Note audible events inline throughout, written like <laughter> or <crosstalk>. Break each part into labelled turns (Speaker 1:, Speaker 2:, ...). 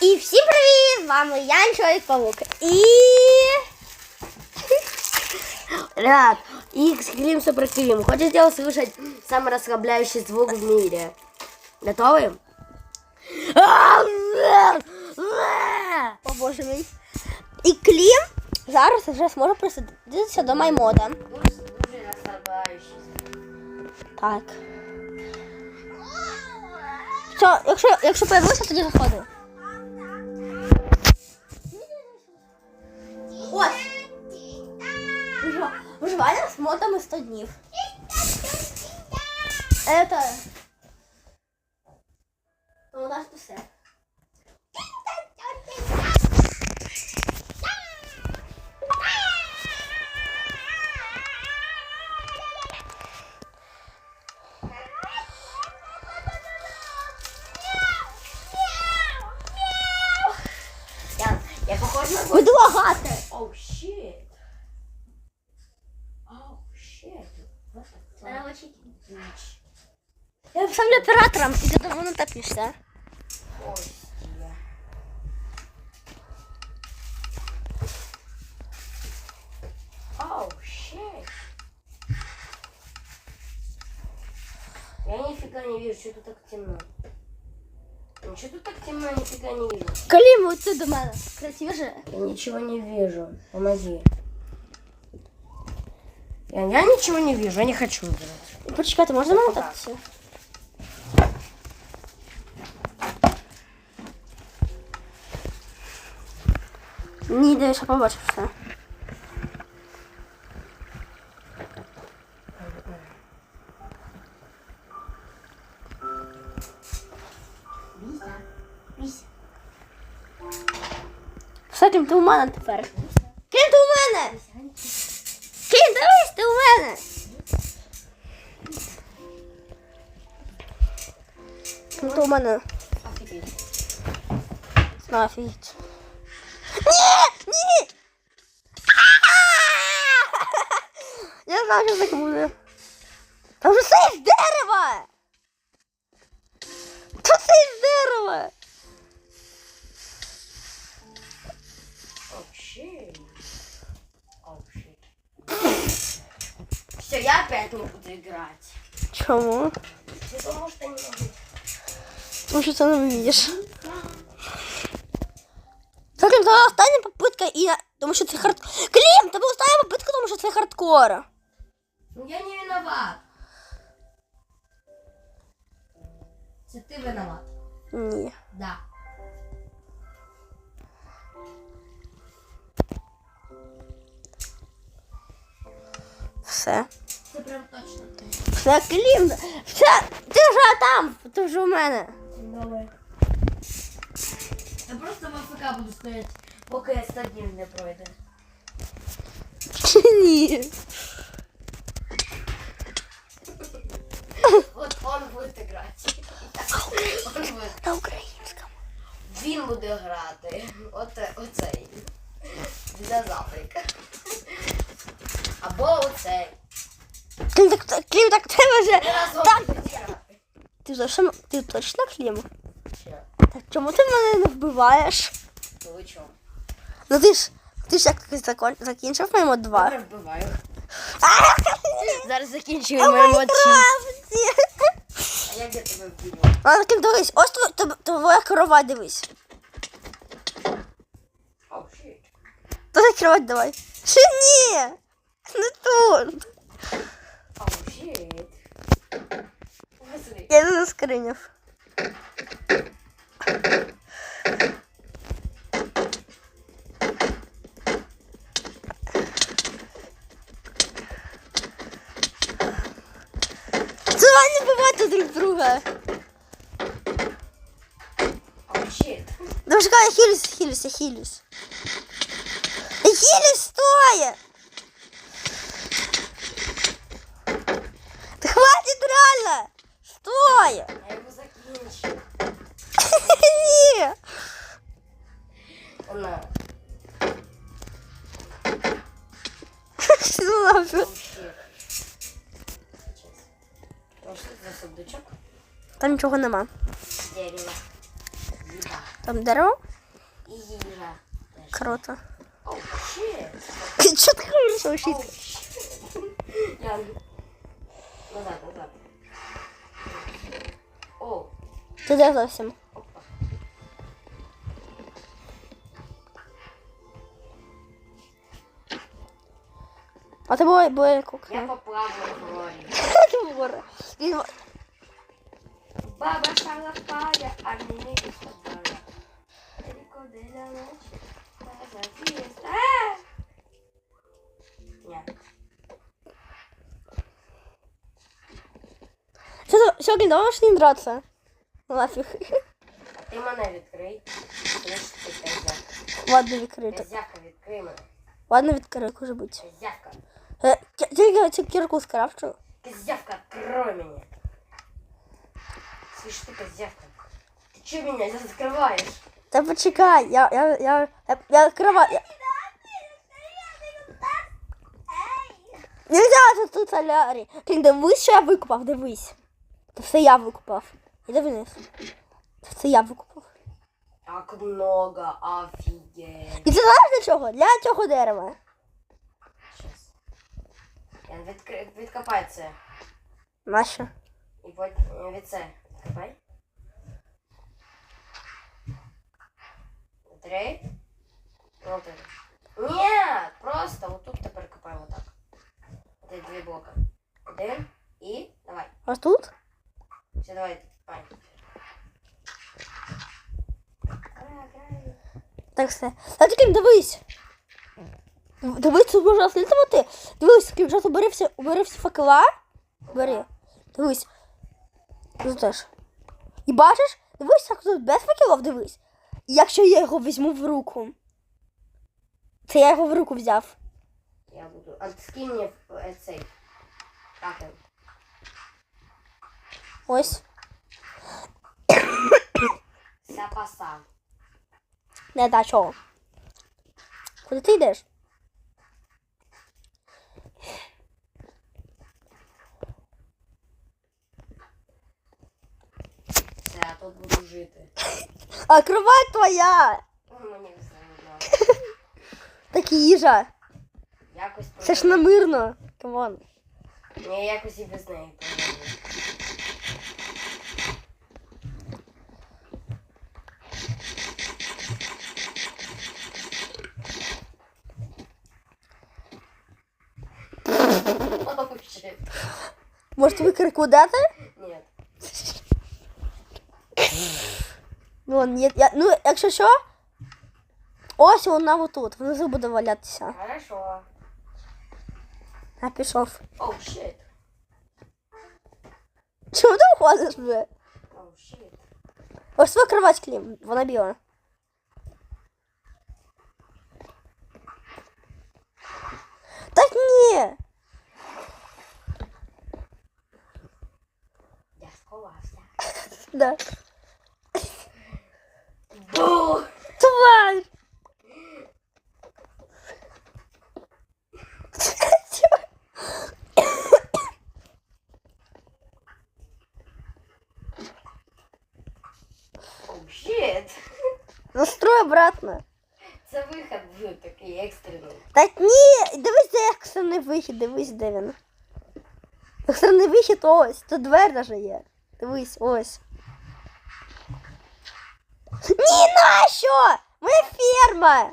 Speaker 1: І всім привіт! З вами я Чоловік Павук. І.
Speaker 2: Ребят, их скрим супер скрим. Хотите услышать самый расслабляющий звук в мире? Готовы?
Speaker 1: О боже мій. І Клім зараз вже зможе присадитися до маймота.
Speaker 2: Дуже расслабляющий.
Speaker 1: Так. Все, якщо, якщо появився, тоді заходи. Ось. Вживання з модами 100 днів. Это...
Speaker 2: Я
Speaker 1: сам оператором, і ти давно не тапишся.
Speaker 2: Кости. Оу, щит. Я нифига не вижу, что тут так темно. Ну что тут так темно, я нифига не вижу.
Speaker 1: Клім, от ти до мене. Красивіше.
Speaker 2: Я ничего не вижу. Помоги. Я, я ничего не вижу, я не хочу играть.
Speaker 1: Почекайте, можна мене тапитися? Ні, Дивись, я побачив все. Все, Клім, ти у мене тепер. Клім, ти у мене! Клім, дивись, ти у мене! Ну, то у мене.
Speaker 2: Офигеть.
Speaker 1: Я знаю, що так буде. Там же все із дерева! Тут все із дерева!
Speaker 2: Оу, щит. Оу, щит. Все, я опять не буду играть.
Speaker 1: Чому?
Speaker 2: Потому что не могу.
Speaker 1: Тому що це не вмієш. Так, Клім, це остання попитка і... на- Тому що це хард... Клім, тебе остання попитка, тому що це хардкор.
Speaker 2: Ну я не виноват. Это ты виноват.
Speaker 1: Ні.
Speaker 2: Да.
Speaker 1: Все.
Speaker 2: Це прям точно ти.
Speaker 1: Все, Клім. Все, ти вже там, ти вже у мене.
Speaker 2: Давай. Я просто в АФК буду стоять, поки я 100 днів не пройде.
Speaker 1: Чи <laughs> ні?
Speaker 2: От он буде грати. Он буде.
Speaker 1: На українському.
Speaker 2: Він буде грати. От, оцей. Для Африка. Або оцей.
Speaker 1: Клім, так, Клім, так тебе вже. Так. Ти точно, ти точно Клім?
Speaker 2: Ще.
Speaker 1: Так чому ти мене не вбиваєш?
Speaker 2: Ну ви чого?
Speaker 1: Ну ти ж, ти ж як закон, закінчив моєму два.
Speaker 2: Добре, вбиваю. <laughs> Зараз закінчуємо
Speaker 1: Майнкрафті.
Speaker 2: А я де тебе вб'ю?
Speaker 1: Ладно, Клім, дивись, ось тво- тво- твоя корова, дивись.
Speaker 2: Щит.
Speaker 1: Закривати давай. Чи ні? Не тут.
Speaker 2: Щит. Возри.
Speaker 1: Я не заскриняв. Друг друга.
Speaker 2: Щит.
Speaker 1: Давай чекай, я хилюсь, хилюсь, я хилюсь. Я хилюсь стоя. Та хватит реально. Стоя.
Speaker 2: Я його закінчу.
Speaker 1: Ні.
Speaker 2: Вона.
Speaker 1: Там нічого нема.
Speaker 2: Дерево.
Speaker 1: Там дерево?
Speaker 2: і їжа.
Speaker 1: Круто.
Speaker 2: Оу, щит.
Speaker 1: Що ти говориш вообще?
Speaker 2: щит. Я... Назад, назад. О,
Speaker 1: Ти де зовсім? А ти була була
Speaker 2: Я поплаваю в горі. <laughs> а мені господара. Далеко для ночі, та за фієста. А! Ні.
Speaker 1: Що ти сьогодні дома ж не драться? Ну, Нафіг.
Speaker 2: Ти мене відкрий. Ти ж ти козявка.
Speaker 1: Ладно, відкрито.
Speaker 2: Козявка, відкрий мене.
Speaker 1: Ладно, відкрий, може бути.
Speaker 2: Козявка.
Speaker 1: Е, Тільки цю кірку скрафчу.
Speaker 2: Козявка, открой меня. Слышь, ты козявка. Ты что меня здесь закрываешь?
Speaker 1: Та почекай, я, я, я, я, я відкриваю. Я... Нельзя тут тут солярі. Ти дивись, що я викупав, дивись. Це все я викупав. Іди вниз. Це все я викупав.
Speaker 2: Так много, офигеть.
Speaker 1: І це знаєш для чого? Для цього дерева.
Speaker 2: Сейчас. Я відкри... відкопай це.
Speaker 1: Нащо?
Speaker 2: І потім від це. Відкопай. Три. Вот это. Нет, просто вот тут тепер копай вот так. Це дві блока. Один і давай.
Speaker 1: Ось тут?
Speaker 2: Все, давай, грай.
Speaker 1: Так все. Та тільки дивись. Дивись, тут можна слідувати. Дивись, якщо бери всі, бери всі факела. Бери. Дивись. Тут теж. І бачиш, дивись, як тут без факелів дивись. І якщо я його візьму в руку. Це я його в руку взяв.
Speaker 2: Я буду. А скинь мне э, цей. Как?
Speaker 1: Ось.
Speaker 2: Сапаса.
Speaker 1: Не да, чого. Куди ти йдеш?
Speaker 2: Все, я тут буду жити.
Speaker 1: А кровать твоя!
Speaker 2: Мені все одно.
Speaker 1: Так їжа.
Speaker 2: Якось
Speaker 1: Це ж намирно. Камон.
Speaker 2: Ні, якось і без неї поживу. О, щит.
Speaker 1: Може тобі крикудати? Ну, ні, я, ну, якщо що, ось вона отут, внизу буде валятися.
Speaker 2: Хорошо.
Speaker 1: А пішов.
Speaker 2: Оу, щит.
Speaker 1: Чому ти входиш вже?
Speaker 2: Оу, щит.
Speaker 1: Ось твоя кровать, Клім, вона біла. Так ні.
Speaker 2: Я сховався.
Speaker 1: Да.
Speaker 2: Бу!
Speaker 1: Тварь!
Speaker 2: Оу, щит.
Speaker 1: Настрой обратно.
Speaker 2: Це вихід вже такий екстрений.
Speaker 1: Так ні, дивись, де екстрений вихід, дивись, де він. Екстрений вихід ось, тут двері даже є. Дивись, ось. Нащо? Моя ферма!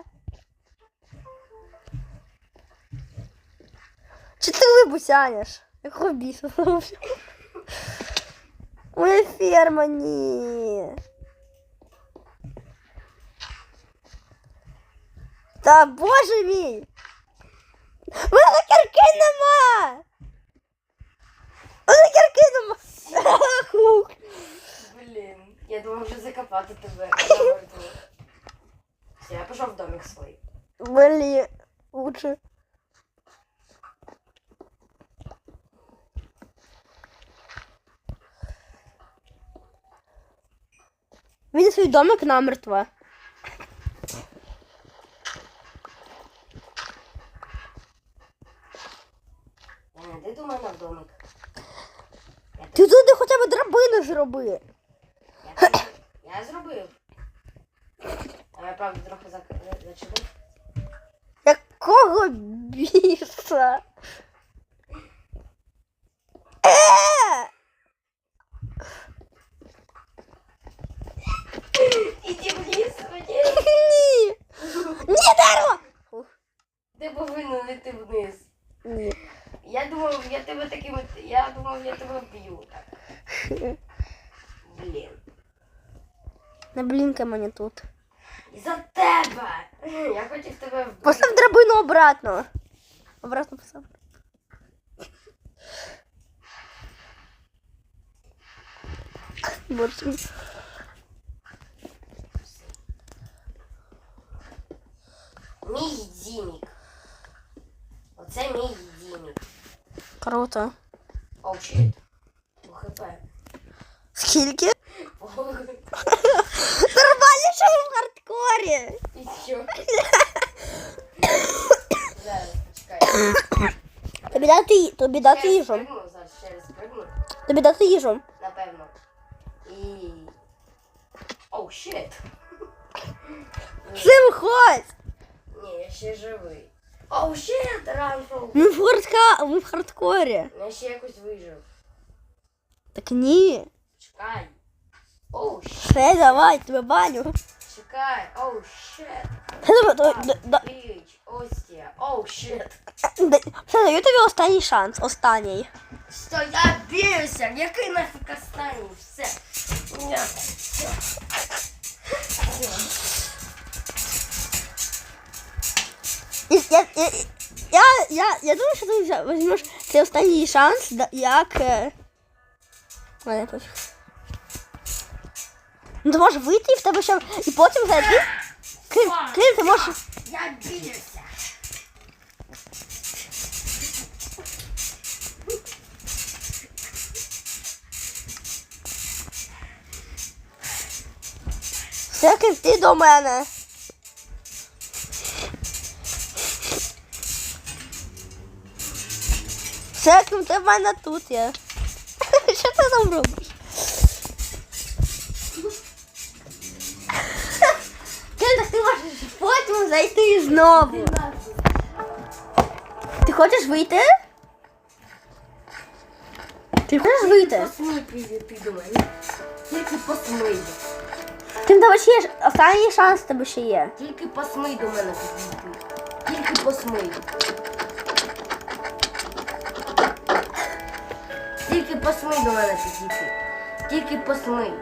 Speaker 1: Чи ти вибусянеш? Якого біса? <laughs> Моя ферма, ні. Та боже мій! Мене кірки нема! Мене кірки нема! <laughs>
Speaker 2: Блін, я думав вже закопати тебе. <laughs> Я пішов в домик свій.
Speaker 1: Блін, лучше. Він свій домик намертво.
Speaker 2: Я не йди до мене в домик. Я,
Speaker 1: Ти
Speaker 2: тут,
Speaker 1: туди хоча б драбину зроби.
Speaker 2: я, тут- я зробив. А я правда трохи зак- зачинив.
Speaker 1: Якого біса? Е!
Speaker 2: Іди вниз, мені.
Speaker 1: Ні! Ні, дерево!
Speaker 2: Ти повинен йти вниз.
Speaker 1: Ні.
Speaker 2: Я думав, я тебе таким. Я думав, я тебе вб'ю. Так. Блін.
Speaker 1: Не блінкай мені тут.
Speaker 2: За тебе! Я хотів тебе вбити.
Speaker 1: Постав драбину обратно. Обратно постав. Мій.
Speaker 2: Дімік. Оце мій дімік.
Speaker 1: Круто.
Speaker 2: Оу, щит. УХП.
Speaker 1: Скільки? Нормально, що ви в хардкорі.
Speaker 2: І що? Зараз, почекай.
Speaker 1: Тобі дати, тобі дати
Speaker 2: Ще раз
Speaker 1: їжу.
Speaker 2: пригну, зараз ще раз пригну.
Speaker 1: Тобі дати їжу.
Speaker 2: Напевно. Оу, щит.
Speaker 1: Все, виходь.
Speaker 2: Ні, я ще живий. Оу, щит, ранфол.
Speaker 1: Ми в, хардка... ми в хардкорі.
Speaker 2: Я ще якось вижив.
Speaker 1: Так ні.
Speaker 2: Чекай. Оу, щит.
Speaker 1: Все, давай, тебе баню.
Speaker 2: Чекай. Оу, щит.
Speaker 1: Все, давай, да- да-
Speaker 2: Біч, Остія. Оу, щит.
Speaker 1: Все, даю тобі останній шанс. Останній.
Speaker 2: Що я б'юся? Який нафіг останній? Все. Ня. Все.
Speaker 1: І- Я, я, я, я, я думаю, що ти взя- візьмеш цей останній шанс, да- як. е, Ладно, пофіг. Ну, ти можеш вийти і в тебе ще. І потім зайти. Крім, крім ти можеш.
Speaker 2: Я б'юся.
Speaker 1: Все, крім ти до мене. Все, крім ти в мене тут є. Що ти там робиш? Так ти можеш потім зайти знову. Ти хочеш вийти? Ти хочеш вийти?
Speaker 2: Посмій до мене. Тільки посмий.
Speaker 1: Тим тебе ще є останній шанс тебе ще є.
Speaker 2: Тільки посмий до мене підійти. Тільки посмий. Тільки посмий до мене підійти. Тільки посмий.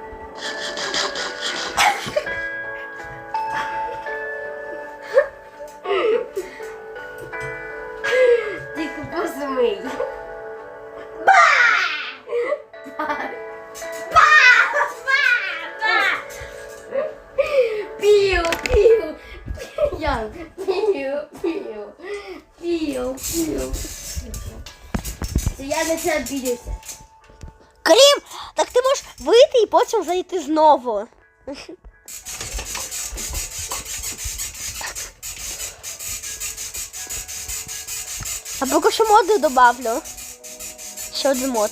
Speaker 2: Це.
Speaker 1: Крім, так ти можеш вийти і потім зайти знову. А поки що моди добавлю. Ще один мод.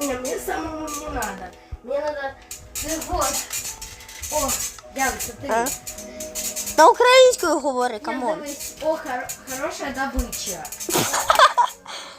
Speaker 2: Не, мне самому не надо. Мне надо... Ты вот. О, Ян, смотри.
Speaker 1: А? На українською говори, камон.
Speaker 2: О, хор- хороша добыча. <laughs>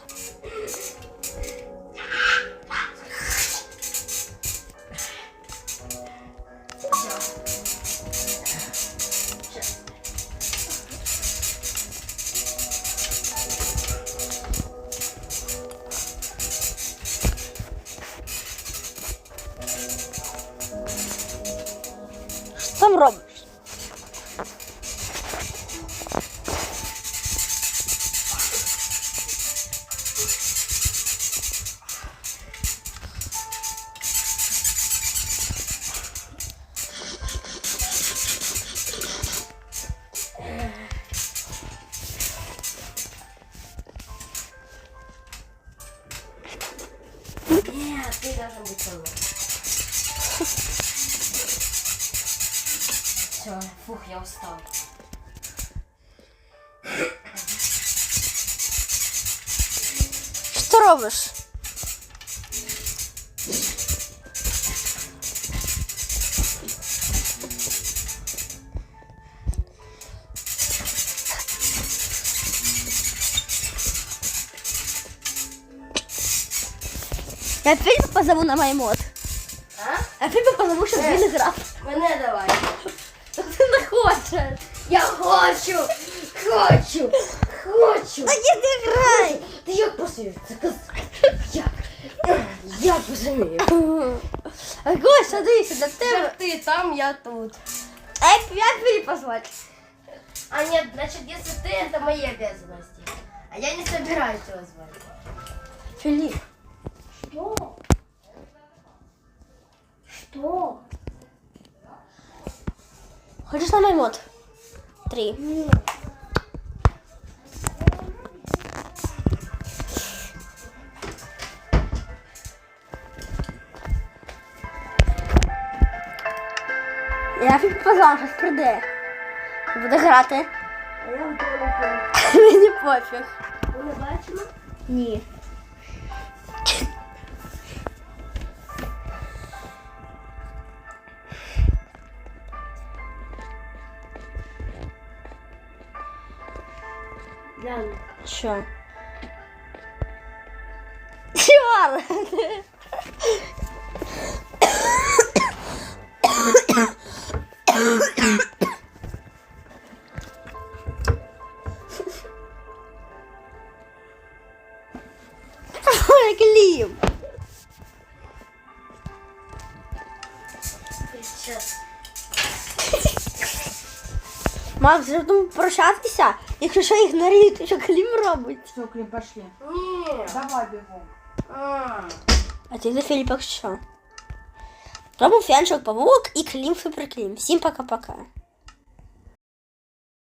Speaker 2: Нет, ты должен быть со мной. <laughs> Все, фух, я устал.
Speaker 1: робиш? Я Філіпа позову на маймот.
Speaker 2: А?
Speaker 1: Я Філіпа позову, щоб він е, грав.
Speaker 2: Мене давай.
Speaker 1: Ти не хочеш.
Speaker 2: Я хочу. Хочу. Хочу.
Speaker 1: Так іди грай.
Speaker 2: Ти як посмів? Це каз- Як? Я посмів.
Speaker 1: Гоша, дивися, для
Speaker 2: Це
Speaker 1: тебе.
Speaker 2: ти там, я тут.
Speaker 1: А як я Філіпа звати?
Speaker 2: А нет, значит, если ты, это мои обязанности. А я не собираюсь его звать.
Speaker 1: Філіп.
Speaker 2: Что? Что?
Speaker 1: Хочеш на маймод? Три.
Speaker 2: Нет.
Speaker 1: Я Філіпа позвала, щось прийде. Буде грати.
Speaker 2: А я вдома. <laughs>
Speaker 1: Мені пофіг.
Speaker 2: Ви не бачили?
Speaker 1: Ні.
Speaker 2: Глянь.
Speaker 1: Що? Макс, вже будемо прощатися, якщо що ігнорують, що Клім робить.
Speaker 3: Все, Клім, пошли.
Speaker 2: Ні.
Speaker 3: Давай
Speaker 2: бігом.
Speaker 1: А. Ти за Філіпа що? Робимо фенчик, павук і Клім Суперклім. Всім пока-пока.